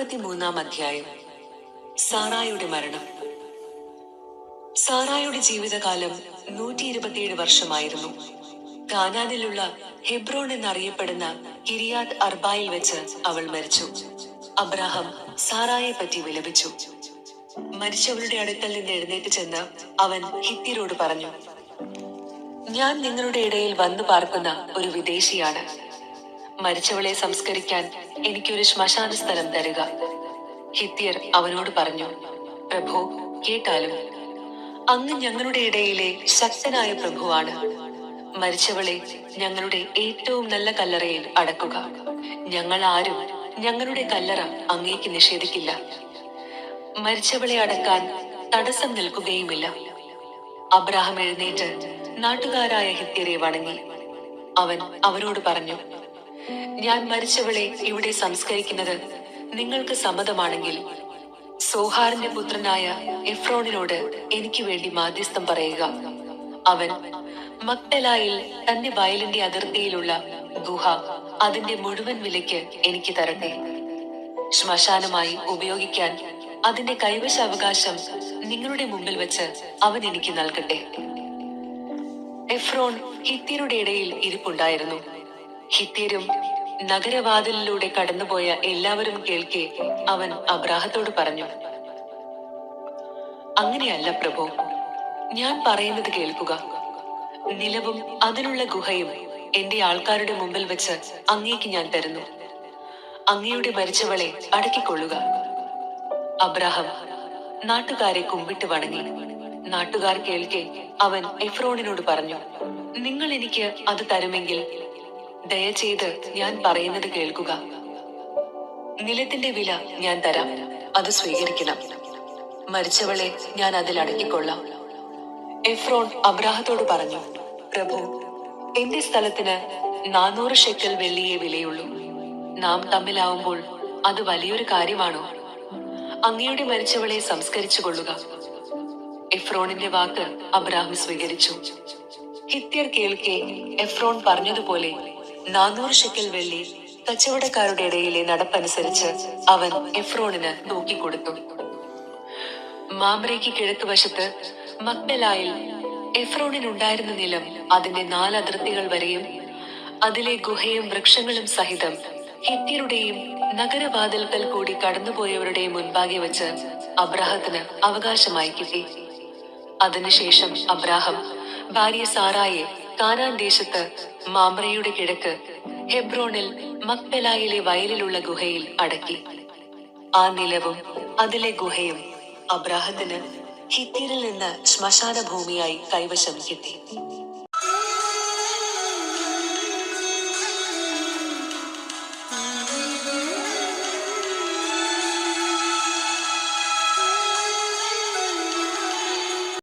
മൂന്നാം അധ്യായം. സാറായുടെ മരണം. സാറായുടെ ജീവിതകാലം നൂറ്റി ഇരുപത്തിയേഴ് വർഷമായിരുന്നു. കാനാനിലുള്ള ഹെബ്രോൺ എന്നറിയപ്പെടുന്ന കിരിയാത് അർബായിൽ വെച്ച് അവൾ മരിച്ചു. അബ്രാഹം സാറായെ പറ്റി വിലപിച്ചു. മരിച്ചവളുടെ അടുക്കൽ നിന്ന് എഴുന്നേറ്റ് ചെന്ന് അവൻ ഹിത്തിരോട് പറഞ്ഞു ഞാൻ നിങ്ങളുടെ ഇടയിൽ വന്നു പാർക്കുന്ന ഒരു വിദേശിയാണ്. മരിച്ചവളെ സംസ്കരിക്കാൻ എനിക്കൊരു ശ്മശാന സ്ഥലം തരുക. ഹിത്യർ അവനോട് പറഞ്ഞു പ്രഭു കേട്ടാലും അങ്ങ് ഞങ്ങളുടെ ഇടയിലെ ശക്തനായ പ്രഭുവാണ്. മരിച്ചവളെ ഞങ്ങളുടെ ഏറ്റവും നല്ല കല്ലറയിൽ അടക്കുക. ഞങ്ങൾ ആരും ഞങ്ങളുടെ കല്ലറ അങ്ങേക്ക് നിഷേധിക്കില്ല. മരിച്ചവളെ അടക്കാൻ തടസ്സം നിൽക്കുകയുമില്ല. അബ്രാഹം എഴുന്നേറ്റ് നാട്ടുകാരായ ഹിത്യരെ വണങ്ങി. അവൻ അവരോട് പറഞ്ഞു ഞാൻ മരിച്ചവളെ ഇവിടെ സംസ്കരിക്കുന്നത് നിങ്ങൾക്ക് സമ്മതമാണെങ്കിൽ. സോഹാറിന്റെ പുത്രനായ എഫ്രോണിനോട് എനിക്ക് വേണ്ടി മാധ്യസ്ഥം പറയുക. അവൻ മക്തലായിൽ തന്റെ വയലിന്റെ അതിർത്തിയിലുള്ള ഗുഹ അതിന്റെ മുഴുവൻ വിലയ്ക്ക് എനിക്ക് തരട്ടെ. ശ്മശാനമായി ഉപയോഗിക്കാൻ അതിന്റെ കൈവശാവകാശം നിങ്ങളുടെ മുമ്പിൽ വെച്ച് അവൻ എനിക്ക് നൽകട്ടെ. എഫ്രോൺ ഹിത്തിയുടെ ഇടയിൽ ഇരിപ്പുണ്ടായിരുന്നു. ഹിത്യരും നഗരവാതിലിലൂടെ കടന്നുപോയ എല്ലാവരും കേൾക്കെ അവൻ അബ്രാഹത്തോട് പറഞ്ഞു അങ്ങനെയല്ല പ്രഭു ഞാൻ പറയുന്നത് കേൾക്കുക. നിലവും അതിനുള്ള ഗുഹയും എന്റെ ആൾക്കാരുടെ മുമ്പിൽ വെച്ച് അങ്ങേക്ക് ഞാൻ തരുന്നു. അങ്ങയുടെ മരിച്ചവളെ അടക്കിക്കൊള്ളുക. അബ്രാഹം നാട്ടുകാരെ കുമ്പിട്ട് വണങ്ങി. നാട്ടുകാർ കേൾക്കെ അവൻ എഫ്രോണിനോട് പറഞ്ഞു നിങ്ങൾ എനിക്ക് അത് തരുമെങ്കിൽ ദയചെയ്ത് ഞാൻ പറയുന്നത് കേൾക്കുക. നിലത്തിന്റെ വില ഞാൻ തരാം. അത് സ്വീകരിക്കണം. മരിച്ചവളെ ഞാൻ അതിൽ അടക്കിക്കൊള്ളാം. എഫ്രോൺ അബ്രാഹത്തോട് പറഞ്ഞു പ്രഭു എന്റെ സ്ഥലത്തിന് നാനൂറ് ഷെക്കൽ വെള്ളിയെ വിലയുള്ളൂ. നാം തമ്മിലാവുമ്പോൾ അത് വലിയൊരു കാര്യമാണോ? അങ്ങയുടെ മരിച്ചവളെ സംസ്കരിച്ചു കൊള്ളുക. എഫ്രോണിന്റെ വാക്ക് അബ്രാഹം സ്വീകരിച്ചു. ഹിത്യർ കേൾക്കെ എഫ്രോൺ പറഞ്ഞതുപോലെ നാനൂറ് ഷെക്കൽ വെള്ളി കച്ചവടക്കാരുടെ ഇടയിലെ നടപ്പനുസരിച്ച് അവൻ എഫ്രോണിന് നോക്കിക്കൊടുത്തു. മാമ്രയ്ക്ക് കിഴക്ക് വശത്ത് മക്ബലായിൽ എഫ്രോണിനുണ്ടായിരുന്ന നിലം അതിന്റെ നാല് അതിർത്തികൾ വരെയും അതിലെ ഗുഹയും വൃക്ഷങ്ങളും സഹിതം ഹിത്യരുടെയും നഗരവാതിൽക്കൽ കൂടി കടന്നുപോയവരുടെയും മുൻപാകെ വെച്ച് അബ്രാഹത്തിന് അവകാശമായി കിട്ടി. അതിനുശേഷം അബ്രാഹം ഭാര്യ സാറായെ കാനാൻ ദേശത്ത് മാമ്രയുടെ കിഴക്ക് ഹെബ്രോണിൽ മക്പെലായിലെ വയലിലുള്ള ഗുഹയിൽ അടക്കി. ആ നിലവും അതിലെ ഗുഹയും അബ്രാഹത്തിന് ഹിത്യരിൽ നിന്ന് ശ്മശാന ഭൂമിയായി കൈവശം കിട്ടി.